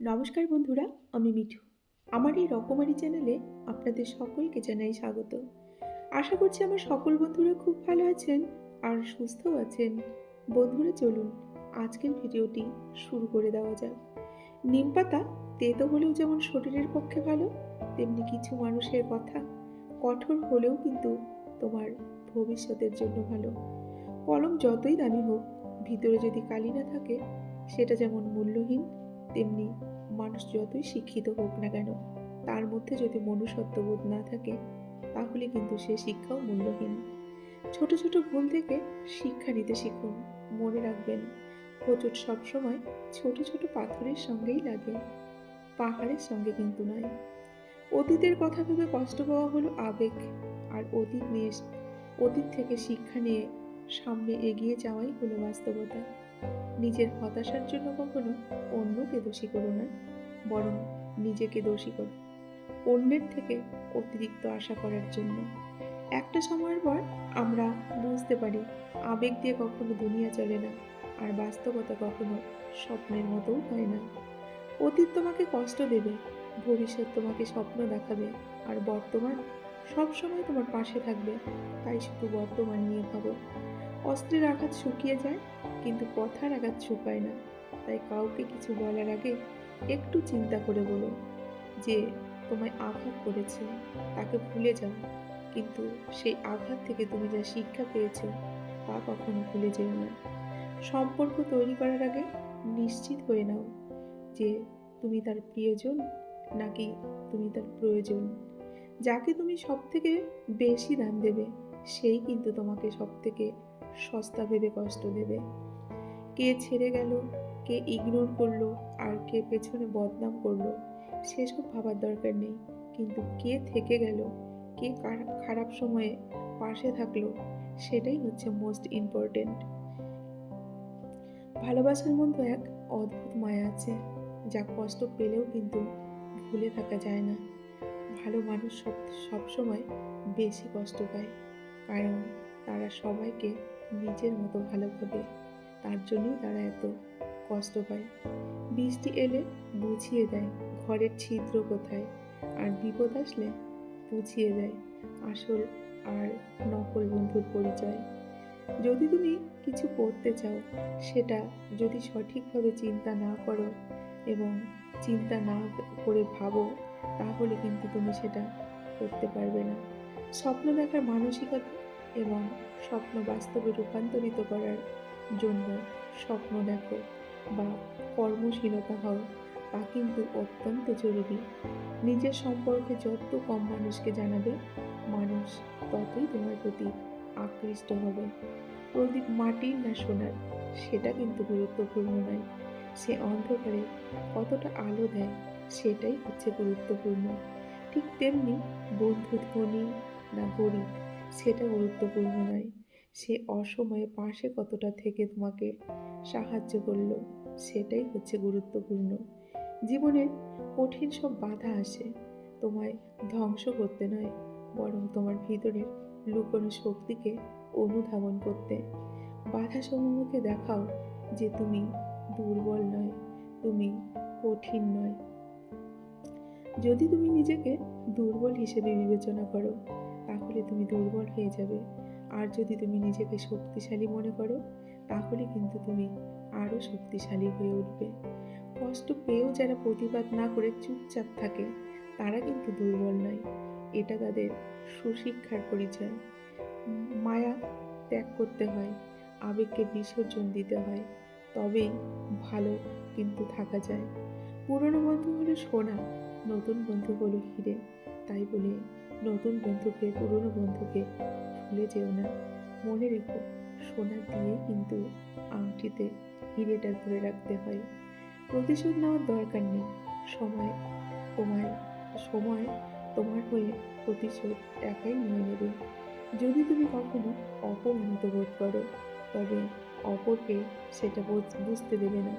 নমস্কার বন্ধুরা, আমি মিঠু। আমার এই রকমারি চ্যানেলে আপনাদের সকলকে জানাই স্বাগত। আশা করছি আমার সকল বন্ধুরা খুব ভালো আছেন আর সুস্থও আছেন। বন্ধুরা, চলুন আজকের ভিডিওটি শুরু করে দেওয়া যাক। নিম পাতা তেতো হলেও যেমন শরীরের পক্ষে ভালো, তেমনি কিছু মানুষের কথা কঠোর হলেও কিন্তু তোমার ভবিষ্যতের জন্য ভালো। কলম যতই দামি হোক, ভিতরে যদি কালি না থাকে, সেটা যেমন মূল্যহীন তেমনি মানুষ যতই শিক্ষিত হোক না কেন, তার মধ্যে যদি মনুষ্যত্ববোধ না থাকে, তাহলে কিন্তু সে শিক্ষাও মূল্যহীন। ছোট ছোট ভুল থেকে শিক্ষা নিতে শিখুন। মনে রাখবেন, হোঁচট সবসময় ছোট ছোট পাথরের সঙ্গেই লাগে। পাহাড়ের সঙ্গে কিন্তু নয়। অতীতের কথা ভেবে কষ্ট পাওয়া হলো আবেগ আর অতীত নিয়ে, অতীত থেকে শিক্ষা নিয়ে সামনে এগিয়ে যাওয়াই হলো বাস্তবতা। নিজের হতাশার জন্য কখনো অন্যকে দোষী করো না, বরং নিজেকে দোষী করো। অন্যের থেকে অতিরিক্ত আশা করার জন্য। একটা সময়ের পর আমরা বুঝতে পারি, আবেগ দিয়ে কখনো দুনিয়া চলে না, আর বাস্তবতা কখনো স্বপ্নের মতোও হয় না। অতীত তোমাকে কষ্ট দেবে, ভবিষ্যৎ তোমাকে স্বপ্ন দেখাবে, আর বর্তমান সবসময় তোমার পাশে থাকবে। তাই শুধু বর্তমান নিয়ে ভাবো। অস্ত্রের আঘাত শুকিয়ে যায়, কিন্তু কথার আঘাত শুকায় না। তাই কাউকে কিছু বলার আগে একটু চিন্তা করে বলো যে, তোমায় আঘাত করেছে, তাকে ভুলে যাও। কিন্তু সেই আঘাত থেকে তুমি যা শিক্ষা পেয়েছ, তা কখনো ভুলে যেও না। সম্পর্ক তৈরি করার আগে নিশ্চিত হয়ে নাও যে, তুমি তার প্রিয়জন নাকি তুমি তার প্রয়োজন। যাকে তুমি সব থেকে বেশি দাম দেবে, সেই কিন্তু তোমাকে সব থেকে সস্তা ভেবে কষ্ট দেবে। কে ছেড়ে গেল, কে ইগনোর করল, আর কে পেছনে বদনাম করল, সেসব ভাবার দরকার নেই। কিন্তু কে থেকে গেল, কে খারাপ সময়ে পাশে থাকল, সেটাই হচ্ছে মোস্ট ইম্পর্টেন্ট ভালোবাসার মধ্যে এক অদ্ভুত মায়া আছে, যা কষ্ট পেলেও কিন্তু ভুলে থাকা যায় না। ভালো মানুষ সব, সবসময় বেশি কষ্ট পায়, কারণ তারা সবাইকে নিজের মতো ভালো ভালোভাবে। তার জন্যই তারা এত কষ্ট পায়। বৃষ্টি এলে বুঝিয়ে দেয় ঘরের ছিদ্র কোথায়। আর বিপদ আসলে বুঝিয়ে দেয় আসল আর নকল বন্ধুর পরিচয়। যদি তুমি কিছু করতে চাও, সেটা যদি সঠিকভাবে চিন্তা না করো এবং চিন্তা না করে ভাবো, তাহলে কিন্তু তুমি সেটা করতে পারবে না। স্বপ্ন দেখার মানসিকতা এবং স্বপ্ন বাস্তবে রূপান্তরিত করার জন্য স্বপ্ন দেখো বা কর্মশীলতা হও, তা কিন্তু অত্যন্ত জরুরি। নিজের সম্পর্কে যত কম মানুষকে জানাবে, মানুষ ততই তোমার প্রতি আকৃষ্ট হবে। প্রদীপ মাটির না সোনার, সেটা কিন্তু গুরুত্বপূর্ণ নয়। সে অন্ধকারে কতটা আলো দেয়, সেটাই হচ্ছে গুরুত্বপূর্ণ। ঠিক তেমনি বন্ধু ধনী না গরিব সেটা গুরুত্বপূর্ণ নয়। সে অসময়ে পাশে কতটা থেকে তোমাকে সাহায্য করল, সেটাই হচ্ছে গুরুত্বপূর্ণ। জীবনের কঠিন সব বাধা আসে, তোমায় ধ্বংস করতে নয়, বরং তোমার ভিতরের লুকোনো শক্তিকে অনুধাবন করতে। বাধা সমূহকে দেখাও যে তুমি দুর্বল নয়, তুমি কঠিন নয়। যদি তুমি নিজেকে দুর্বল হিসেবে বিবেচনা করো তাহলে তুমি দুর্বল হয়ে যাবে। আর যদি তুমি নিজেকে শক্তিশালী মনে করো, তাহলে কিন্তু তুমি আরও শক্তিশালী হয়ে উঠবে। কষ্ট পেয়েও যারা প্রতিবাদ না করে চুপচাপ থাকে, তারা কিন্তু দুর্বল নয়। এটা তাদের সুশিক্ষার পরিচয়। মায়া ত্যাগ করতে হয়, আবেগকে বিসর্জন দিতে হয়, তবেই ভালো কিন্তু থাকা যায়। পুরনো বন্ধু হলো সোনা, নতুন বন্ধু হলো হিরে, তাই বলে নতুন বন্ধুকে, পুরনো বন্ধুকে ভুলে যেও না। মনে রেখো, সোনা দিয়ে কিন্তু আংটিতে হিরেটা ধরে রাখতে হয়। প্রতিশোধ নেওয়ার দরকার নেই। সময় তোমায় সময় তোমার হয়ে প্রতিশোধ একাই নিয়ে নেবে। যদি তুমি কখনো অপমানিত বোধ করো, তবে অপরকে সেটা বুঝতে দেবে না।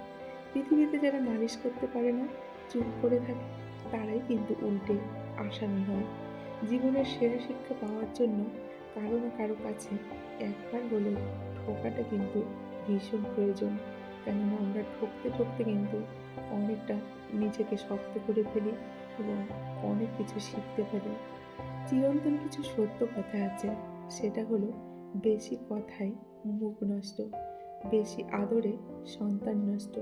পৃথিবীতে যারা নালিশ করতে পারে না, চুপ করে থাকে, তারাই কিন্তু উল্টে আসামি হয়। জীবনের সেরা শিক্ষা পাওয়ার জন্য কারও না কারও কাছে একবার হলেও ঠোকাটা কিন্তু ভীষণ প্রয়োজন। কেননা আমরা ঠকতে ঠকতে কিন্তু অনেকটা নিজেকে শক্ত করে ফেলি এবং অনেক কিছু শিখতে পারি। চিরন্তন কিছু সত্য কথা আছে, সেটা হলো বেশি কথায় মুখ নষ্ট, বেশি আদরে সন্তান নষ্ট,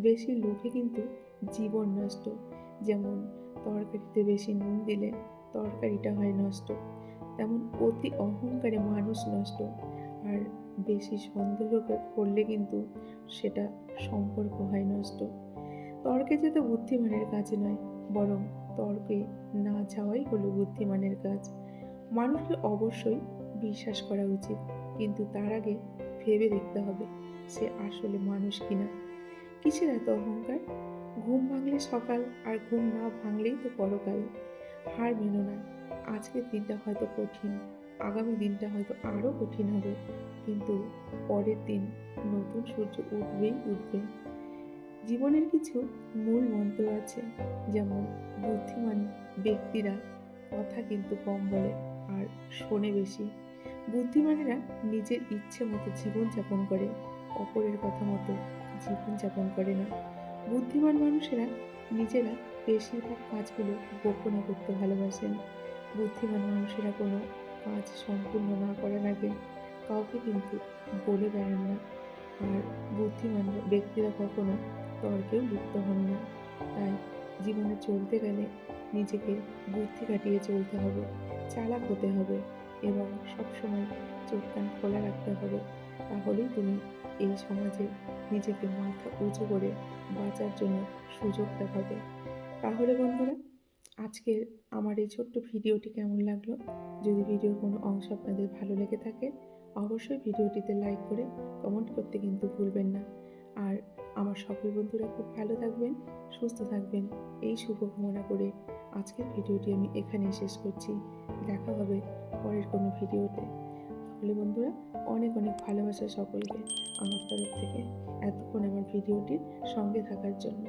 বেশি লোভে কিন্তু জীবন নষ্ট। যেমন তরকারিতে বেশি নুন দিলে তরকারিটা হয় নষ্ট। তেমন অতি অহংকারে মানুষ নষ্ট। আর বেশি সন্দেহ করলে কিন্তু সেটা সম্পর্ক হয় নষ্ট। তর্কে যেতে বুদ্ধিমানের কাছে নয়, বরং তর্কে না যাওয়াই হলো বুদ্ধিমানের কাজ। মানুষকে অবশ্যই বিশ্বাস করা উচিত, কিন্তু তার আগে ভেবে দেখতে হবে সে আসলে মানুষ কিনা। কিসের এত অহংকার? ঘুম ভাঙলে সকাল, আর ঘুম না ভাঙলেই তো পরকাল। হার মেনো না। আজকের দিনটা হয়তো কঠিন, আগামী দিনটা হয়তো আরও কঠিন হবে। কিন্তু পরের দিন নতুন সূর্য উঠবেই উঠবে। জীবনের কিছু মূল মন্ত্র আছে, যেমন বুদ্ধিমান ব্যক্তিরা কথা কিন্তু কম বলে আর শোনে বেশি। বুদ্ধিমানেরা নিজের ইচ্ছে মতো জীবনযাপন করে, অপরের কথা মতো জীবনযাপন করে না। বুদ্ধিমান মানুষেরা নিজেরা বেশিরভাগ কাজগুলো গোপনে করতে ভালোবাসেন। বুদ্ধিমান মানুষেরা কোনো কাজ সম্পূর্ণ না করার আগে কাউকে কিন্তু বলে বেড়ান না। আর বুদ্ধিমান ব্যক্তিরা কখনো তর্কেও লিপ্ত হন না। তাই জীবনে চলতে গেলে নিজেকে বুদ্ধি কাটিয়ে চলতে হবে, চালাক হতে হবে এবং সবসময় চোখ কান খোলা রাখতে হবে। তাহলেই তুমি এই সমাজে নিজেকে মাথা উঁচু করে বাঁচার জন্য সুযোগটা পাবে। তাহলে বন্ধুরা, আজকের আমার এই ছোট্ট ভিডিওটি কেমন লাগল? যদি ভিডিওর কোনো অংশ আপনাদের ভালো লেগে থাকে, অবশ্যই ভিডিওটিতে লাইক করে কমেন্ট করতে কিন্তু ভুলবেন না। আর আমার সকল বন্ধুরা খুব ভালো থাকবেন, সুস্থ থাকবেন। এই শুভ কামনা করে আজকের ভিডিওটি আমি এখানেই শেষ করছি। দেখা হবে পরের কোনো ভিডিওতে। তাহলে বন্ধুরা, অনেক অনেক ভালোবাসা সকলকে আমার তরফ থেকে এতক্ষণ আমার ভিডিওটির সঙ্গে থাকার জন্য।